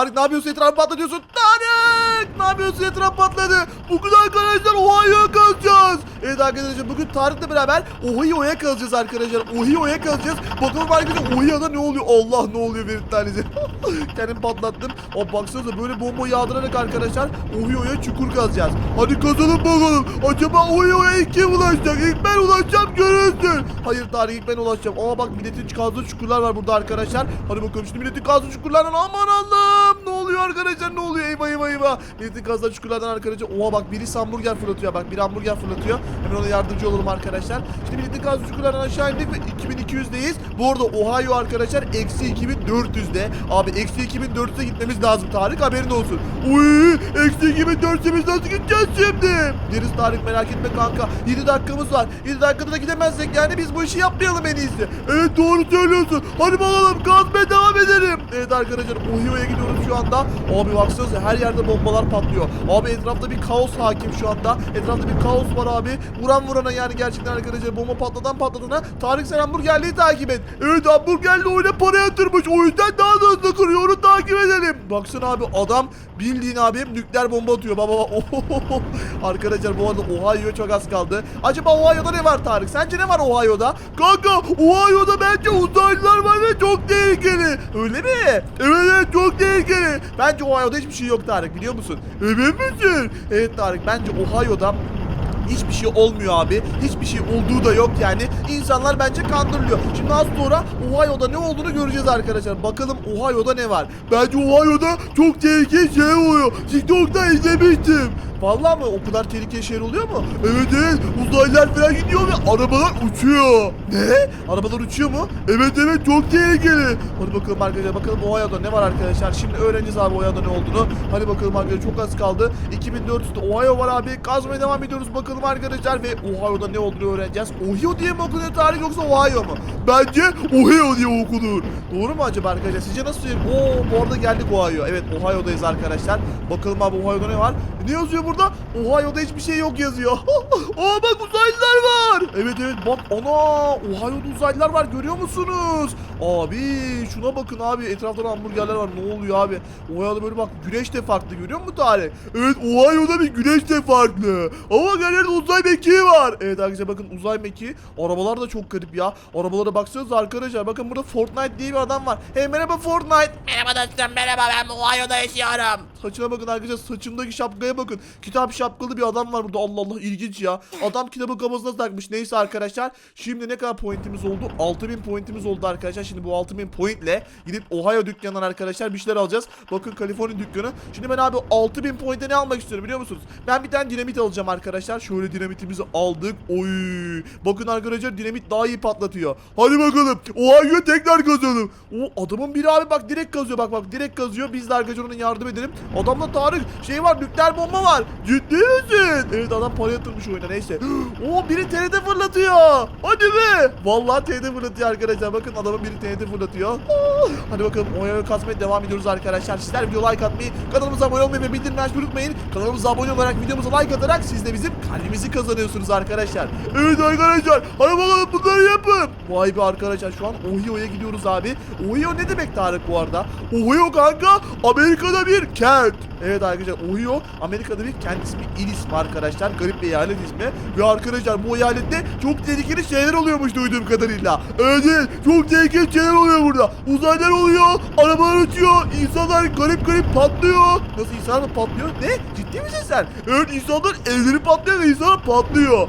Tarık ne yapıyorsun etrafı patlatıyorsun? Tarık ne yapıyorsun etraf patladı? Bugün arkadaşlar Ohio'ya kalacağız. Evet arkadaşlar bugün Tarık'la beraber Ohio'ya kalacağız arkadaşlar. Ohio'ya kalacağız. Bakalım arkadaşlar Ohio'da ne oluyor? Allah ne oluyor bir tanesi. Kendim patlattım. O baksanıza böyle bomba yağdırarak arkadaşlar Ohio'ya çukur kazacağız. Hadi kazalım bakalım. Acaba Ohio'ya ilk kim ulaşacak? İlk ben ulaşacağım görürsün. Hayır Tarık ilk ben ulaşacağım. Ama bak milletin kazdığı çukurlar var burada arkadaşlar. Hadi bakalım şimdi milletin kazdığı çukurlardan aman Allah'ım. Ne oluyor arkadaşlar ne oluyor? Eyvah eyvah eyvah. Milletin kazdığı çukurlardan arkadaşlar. Oha bak birisi hamburger fırlatıyor bak. Bir hamburger fırlatıyor. Hemen ona yardımcı olalım arkadaşlar. Şimdi milletin kazdığı çukurlardan aşağı indik ve 2200'deyiz. Bu arada Ohio arkadaşlar eksi 2400'de. Abi eksi 2400'e gitmemiz lazım Tarık haberin olsun. Uy eksi 2400'e biz nasıl gideceğiz şimdi? Deriz Tarık merak etme kanka. 7 dakikamız var. 7 dakikada da gidemezsek yani biz bu işi yapmayalım en iyisi. Evet doğru söylüyorsun. Hadi bakalım kazmaya devam edelim. Evet arkadaşlar Ohio'ya gidiyoruz şu anda. Abi baksanıza her yerde bombalar patlıyor. Abi etrafta bir kaos hakim şu anda. Etrafta bir kaos var abi. Vuran vurana yani gerçekten arkadaşlar bomba patladan patladığına. Tarık sen hamburgerliği takip et. Evet hamburgerli oyuna para yatırmış. O yüzden daha da hızlı kırıyor. Onu takip edelim. Baksana abi adam bildiğin abi nükleer bomba atıyor. Baba baba. Arkadaşlar bu arada Ohio'ya çok az kaldı. Acaba Ohio'da ne var Tarık? Sence ne var Ohio'da? Kanka Ohio'da bence uzaylılar var ve çok tehlikeli. Öyle mi? Evet evet çok tehlikeli. Bence Ohio'da hiçbir şey yok Tarık biliyor musun? Emin misin? Evet Tarık bence Ohio'da Hiçbir şey olmuyor abi. Hiçbir şey olduğu da yok yani. İnsanlar bence kandırılıyor. Şimdi az sonra Ohio'da ne olduğunu göreceğiz arkadaşlar. Bakalım Ohio'da ne var? Bence Ohio'da çok tehlikeli şey oluyor. TikTok'ta izlemiştim. Vallahi mı? O kadar tehlikeli şeyler oluyor mu? Evet evet. Uzaylılar falan gidiyor ve arabalar uçuyor. Ne? Arabalar uçuyor mu? Evet evet çok tehlikeli. Hadi bakalım arkadaşlar. Bakalım Ohio'da ne var arkadaşlar. Şimdi öğreneceğiz abi Ohio'da ne olduğunu. Hadi bakalım arkadaşlar. Çok az kaldı. 2400'de Ohio var abi. Kazmaya devam ediyoruz bakalım arkadaşlar. Ve Ohio'da ne olduğunu öğreneceğiz. Ohio diye mi okunuyor tarih yoksa Ohio mu? Bence Ohio diye okunur. Doğru mu acaba arkadaşlar? Sizce nasıl? Oo bu arada geldik Ohio. Evet Ohio'dayız arkadaşlar. Bakalım abi Ohio'da ne var? Ne yazıyor burada? Ohio'da hiçbir şey yok yazıyor. Aa bak uzaylılar var. Evet evet bak ana Ohio'da uzaylılar var görüyor musunuz? Abi şuna bakın abi etrafta hamburgerler var ne oluyor abi? Ohio'da böyle bak güneş de farklı görüyor musun Tarık? Evet Ohio'da bir güneş de farklı. Ama galeride uzay mekiği var. Evet arkadaşlar bakın uzay mekiği. Arabalar da çok garip ya. Arabalara baksanıza arkadaşlar. Bakın burada Fortnite diye bir adam var. Hey merhaba Fortnite. Merhaba dostum merhaba ben Ohio'da yaşıyorum. Saçına bakın arkadaşlar saçındaki şapkaya bakın. Kitap şapkalı bir adam var burada Allah Allah ilginç ya. Adam kitabı kafasına takmış. Neyse arkadaşlar şimdi ne kadar pointimiz oldu? 6000 pointimiz oldu arkadaşlar. Şimdi bu 6000 pointle gidip Ohio dükkanından arkadaşlar bir şeyler alacağız. Bakın Kaliforniya dükkanı. Şimdi ben abi 6000 pointe ne almak istiyorum biliyor musunuz? Ben bir tane dinamit alacağım arkadaşlar. Şöyle dinamitimizi aldık. Oy. Bakın arkadaşlar dinamit daha iyi patlatıyor. Hadi bakalım. Ohio'ya tekrar kazalım. O adamın biri abi bak direkt kazıyor. Bak bak direkt kazıyor. Biz de arkadaşlar ona yardım edelim. Adamda Tarık şey var nükleer bomba var. Ciddi misin? Evet adam para yatırmış oyuna neyse. O biri TNT fırlatıyor. Hadi be. Vallahi TNT fırlatıyor arkadaşlar. Bakın adamın biri TNT fırlatıyor. Hadi bakalım Ohio'ya kazmaya devam ediyoruz arkadaşlar. Sizler video like atmayı, kanalımıza abone olmayı ve bildirim açmayı unutmayın. Kanalımıza abone olarak videomuza like atarak siz de bizim kalbimizi kazanıyorsunuz arkadaşlar. Evet arkadaşlar. Hadi bakalım bunları yapın. Vay be arkadaşlar şu an Ohio'ya gidiyoruz abi. Ohio ne demek Tarık bu arada? Ohio kanka Amerika'da bir kent. Evet arkadaşlar Ohio Amerika'da bir kent ismi il ismi arkadaşlar. Garip bir eyalet ismi. Ve arkadaşlar bu eyalette çok tehlikeli şeyler oluyormuş duyduğum kadarıyla. Evet evet çok tehlikeli şeyler oluyor burada. Uzaylılar oluyor. Arabalar uçuyor. insanlar garip garip patlıyor. Nasıl insanlar patlıyor? Ne? Ciddi misin sen? Evet insanlar elleri patlıyor ve insanlar patlıyor.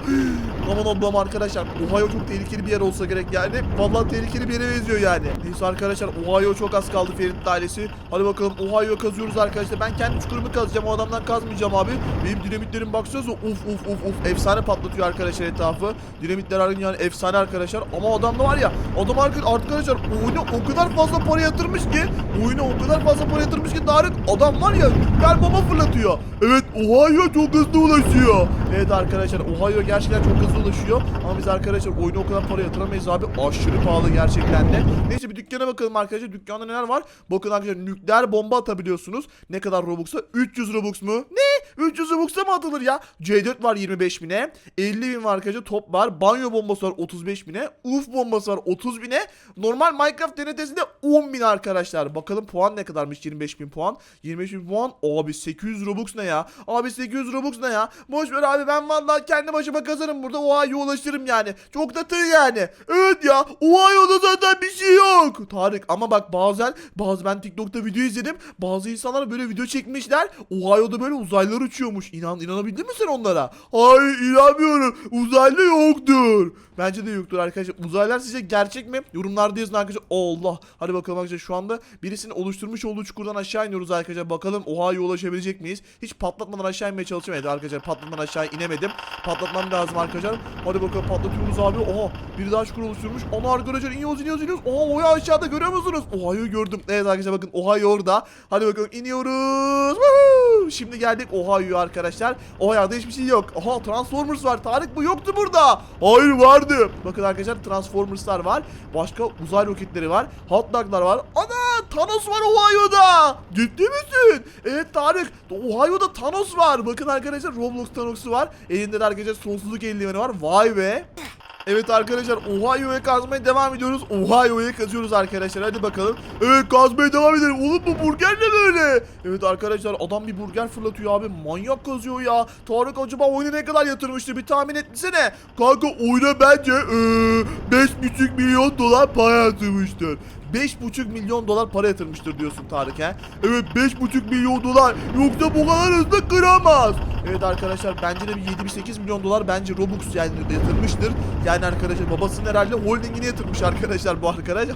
Aman Allah'ım arkadaşlar Ohio çok tehlikeli bir yer olsa gerek yani. Vallahi tehlikeli bir yere benziyor yani. Neyse arkadaşlar Ohio çok az kaldı Ferit ailesi. Hadi bakalım Ohio'ya kazıyoruz arkadaşlar. Ben kendi çukurumu kazacağım o adamdan kazmayacağım abi. Benim dinamitlerim baksanıza uf uf uf uf efsane patlatıyor arkadaşlar etrafı. Dinamitler yani efsane arkadaşlar. Ama adamda var ya adam arka- arkadaşlar oyuna o kadar fazla para yatırmış ki oyuna o kadar fazla para yatırmış ki Tarık adam var ya nükleer bomba fırlatıyor. Evet Ohio çok hızlı ulaşıyor. Evet arkadaşlar Ohio gerçekten çok hızlı dolaşıyor. Ama biz arkadaşlar oyuna o kadar para yatıramayız abi. Aşırı pahalı gerçekten de. Neyse bir dükkana bakalım arkadaşlar. Dükkanda neler var? Bakın arkadaşlar nükleer bomba atabiliyorsunuz. Ne kadar Robux'a? 300 Robux mu? Ne? 300 Robux'a mı atılır ya? C4 var 25 bine. 50 bin var arkadaşlar. Top var. Banyo bombası var 35 bine. Uf bombası var 30 bine. Normal Minecraft denetesinde 10 bin arkadaşlar. Bakalım puan ne kadarmış 25 bin puan. 25 bin puan. Abi 800 Robux ne ya? Abi 800 Robux ne ya? Boş ver abi ben vallahi kendi başıma kazarım burada. Ohio'ya ulaşırım yani. Çok da tığ yani. Evet ya. Ohio'da zaten bir şey yok. Tarık ama bak bazen bazı ben TikTok'ta video izledim. Bazı insanlar böyle video çekmişler. Ohio'da böyle uzaylılar uçuyormuş. İnan inanabildin mi sen onlara? Hayır inanmıyorum. Uzaylı yoktur. Bence de yoktur arkadaşlar. Uzaylılar sizce gerçek mi? Yorumlarda yazın arkadaşlar. Allah. Hadi bakalım arkadaşlar şu anda birisinin oluşturmuş olduğu çukurdan aşağı iniyoruz arkadaşlar. Bakalım Ohio'ya ulaşabilecek miyiz? Hiç patlatmadan aşağı inmeye. Evet arkadaşlar patlatmadan aşağı inemedim. Patlatmam lazım arkadaşlar. Hadi bakalım patlatıyoruz abi. Oha biri daha çukur oluşturmuş. Onu arkadaşlar iniyoruz iniyoruz iniyoruz. Oha Ohio aşağıda görüyor musunuz? Ohio'yu gördüm. Evet arkadaşlar bakın Ohio orada. Hadi bakalım iniyoruz. Şimdi geldik Ohio'ya arkadaşlar. Ohio'da hiçbir şey yok. Oha Transformers var. Tarık bu yoktu burada. Hayır vardı. Bakın arkadaşlar Transformers'lar var. Başka uzay roketleri var. Hot dog'lar var. Ana Thanos var Ohio'da. Ciddi misin? Evet Tarık. Ohio'da Thanos var. Bakın arkadaşlar Roblox Thanos'u var. Elinde de arkadaşlar sonsuzluk eldiveni var. Vay be. Evet arkadaşlar Ohio'ya kazmaya devam ediyoruz. Ohio'ya kazıyoruz arkadaşlar. Hadi bakalım. Evet kazmaya devam edelim. Oğlum bu burger ne böyle? Evet arkadaşlar adam bir burger fırlatıyor abi. Manyak kazıyor ya. Tarık acaba oyuna ne kadar yatırmıştı? Bir tahmin etsene. Kanka oyuna bence eee 5,5 milyon dolar para yatırmıştır. 5,5 milyon dolar para yatırmıştır diyorsun Tarık he. Evet 5,5 milyon dolar. Yoksa bu kadar hızlı kıramaz. Evet arkadaşlar bence de bir 7-8 milyon dolar bence Robux yani yatırmıştır. Yani arkadaşlar babasının herhalde holdingini yatırmış arkadaşlar bu arkadaş.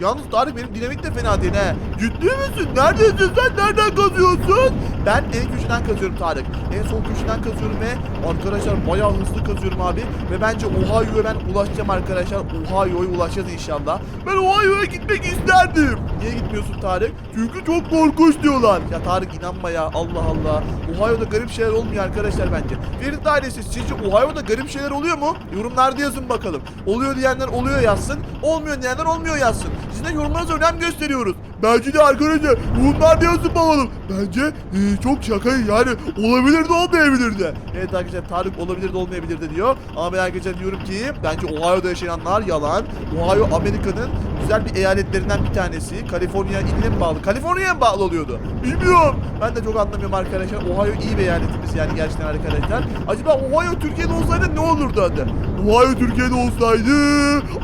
Yalnız Tarık benim dinamik de fena değil he. Ciddi misin? Neredesin sen? Nereden kazıyorsun? Ben en köşeden kazıyorum Tarık. En sol köşeden kazıyorum ve arkadaşlar bayağı hızlı kazıyorum abi. Ve bence Ohio'ya ben ulaşacağım arkadaşlar. Ohio'ya ulaşacağız inşallah. Ben Ohio'ya gitmek isterdim. Niye gitmiyorsun Tarık? Çünkü çok korkunç diyorlar. Ya Tarık inanma ya Allah Allah. Ohio'da garip şeyler olmuyor arkadaşlar bence. Ferit ailesi sizce Ohio'da garip şeyler oluyor mu? Yorumlarda yazın bakalım. Oluyor diyenler oluyor yazsın. Olmuyor diyenler olmuyor yazsın. Sizin de yorumlarınıza önem gösteriyoruz. Bence de arkadaşlar yorumlarda yazın bakalım. Bence e, çok şaka yani olabilir de olmayabilir de. Evet arkadaşlar Tarık olabilir de olmayabilir de diyor. Ama ben arkadaşlar diyorum ki bence Ohio'da yaşayanlar yalan. Ohio Amerika'nın güzel bir eyaletlerinden bir tanesi. Kaliforniya iline mi bağlı? Kaliforniya'ya mı bağlı oluyordu? Bilmiyorum. Ben de çok anlamıyorum arkadaşlar. Ohio iyi bir eyaletimiz yani gerçekten arkadaşlar. Acaba Ohio Türkiye'de olsaydı ne olurdu adı? Ohio Türkiye'de olsaydı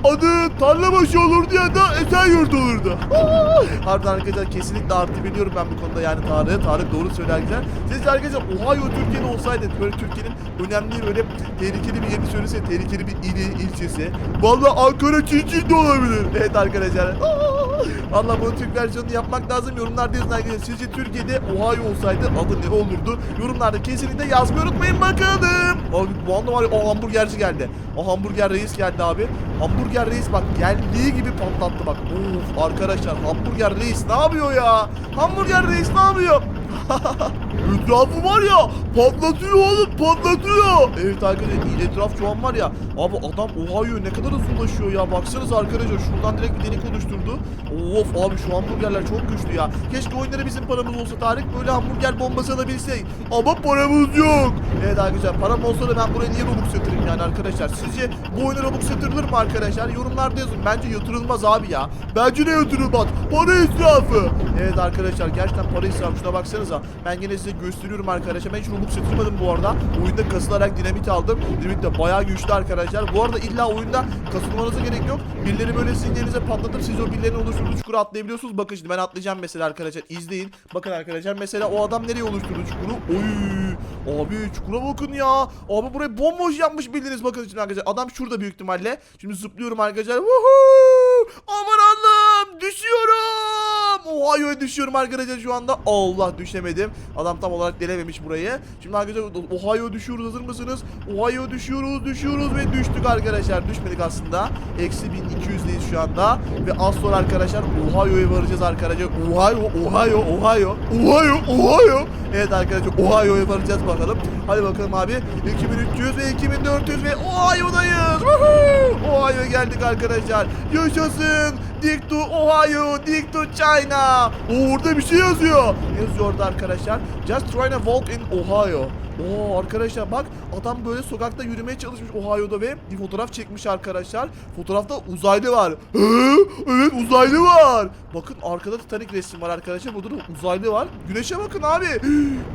adı Tarlabaşı olurdu ya da Esenyurt olurdu. Harbiden arkadaşlar kesinlikle artı biliyorum ben bu konuda yani Tarık'ı. Tarık doğru söyler güzel. Sizce arkadaşlar Ohio Türkiye'de olsaydı böyle Türkiye'nin önemli böyle tehlikeli bir yerini söylese tehlikeli bir ili, ilçesi. Vallahi Ankara Çinçin de olabilir. Evet arkadaşlar. Valla bunu Türk versiyonunu yapmak lazım. Yorumlarda yazın arkadaşlar. Sizce Türkiye'de Ohio olsaydı adı ne olurdu? Yorumlarda kesinlikle yazmayı unutmayın bakalım. Abi bu anda var ya o hamburgerci geldi. O hamburger reis geldi abi. Hamburger reis bak geldiği gibi patlattı bak. Of arkadaşlar hamburger reis ne yapıyor ya? Hamburger reis ne yapıyor? Etrafı var ya patlatıyor oğlum patlatıyor. Evet arkadaşlar iyi etraf şu an var ya. Abi adam Ohio'ya ne kadar hızlı ulaşıyor ya. Baksanıza arkadaşlar şuradan direkt bir delik oluşturdu. Of abi şu hamburgerler çok güçlü ya. Keşke oyunlara bizim paramız olsa Tarık böyle hamburger bombası alabilsek. Ama paramız yok. Evet arkadaşlar param olsa da ben buraya niye Robux yatırayım yani arkadaşlar. Sizce bu oyuna Robux yatırılır mı arkadaşlar? Yorumlarda yazın. Bence yatırılmaz abi ya. Bence de yatırılmaz. Para israfı. Evet arkadaşlar gerçekten para israfı. Şuna baksanıza. Ben gene size gösteriyorum arkadaşlar. Ben hiç Robux yatırmadım bu arada. Oyunda kasılarak dinamit aldım. Dinamit de bayağı güçlü arkadaşlar. Bu arada illa oyunda kasılmanıza gerek yok. Birileri böyle sizin yerinize patlatıp siz o birilerinin oluşturduğu çukura atlayabiliyorsunuz. Bakın şimdi ben atlayacağım mesela arkadaşlar. İzleyin. Bakın arkadaşlar mesela o adam nereye oluşturdu çukuru? Oy! Abi çukura bakın ya. Abi burayı bomboş yapmış bildiniz bakın şimdi arkadaşlar. Adam şurada büyük ihtimalle. Şimdi zıplıyorum arkadaşlar. Woohoo! Aman Allah'ım düşüyorum. Ohio'ya düşüyorum arkadaşlar şu anda. Allah düşemedim. Adam tam olarak delememiş burayı. Şimdi arkadaşlar Ohio'ya düşüyoruz hazır mısınız? Ohio'ya düşüyoruz düşüyoruz ve düştük arkadaşlar. Düşmedik aslında. Eksi 1200'deyiz şu anda. Ve az sonra arkadaşlar Ohio'ya varacağız arkadaşlar. Ohio, Ohio, Ohio, Ohio, Ohio. Evet arkadaşlar Ohio'ya varacağız bakalım. Hadi bakalım abi. 2300 ve 2400 ve Ohio'dayız. Ohio'ya geldik arkadaşlar. Yaşasın. Dick to Ohio, Dick to China. Oo, orada bir şey yazıyor. Ne yazıyor orada arkadaşlar? Just trying to walk in Ohio. Oo arkadaşlar bak adam böyle sokakta yürümeye çalışmış Ohio'da ve bir fotoğraf çekmiş arkadaşlar. Fotoğrafta uzaylı var. Hı? Evet uzaylı var. Bakın arkada Titanic resim var arkadaşlar. Burada da uzaylı var. Güneşe bakın abi.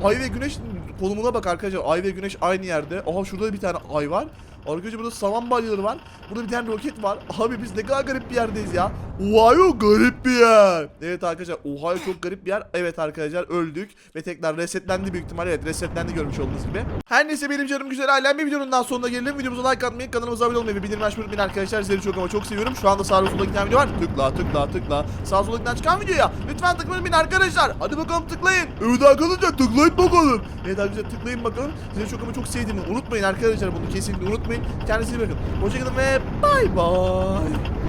Ay ve güneş konumuna bak arkadaşlar. Ay ve güneş aynı yerde. Aha şurada da bir tane ay var. Arkadaşlar burada saman balyaları var. Burada bir tane roket var. Abi biz ne kadar garip bir yerdeyiz ya. Ohio garip bir yer. Evet arkadaşlar Ohio çok garip bir yer. Evet arkadaşlar öldük. Ve tekrar resetlendi büyük ihtimalle. Evet resetlendi görmüş olduğunuz gibi. Her neyse benim canım güzel ailem bir videonun daha sonuna gelelim. Videomuza like atmayı, kanalımıza abone olmayı ve bildirim açmayı unutmayın arkadaşlar. Sizleri çok ama çok seviyorum. Şu anda sağ solda giden video var. Tıkla tıkla tıkla. Sağ sola giden çıkan videoya. Lütfen tıklayın beni arkadaşlar. Hadi bakalım tıklayın. Evet arkadaşlar tıklayın bakalım. Evet arkadaşlar tıklayın bakalım. Sizleri çok ama çok sevdiğimi unutmayın arkadaşlar. Bunu kesinlikle unutmayın. Kendinize iyi bakın. Hoşçakalın ve bay bay.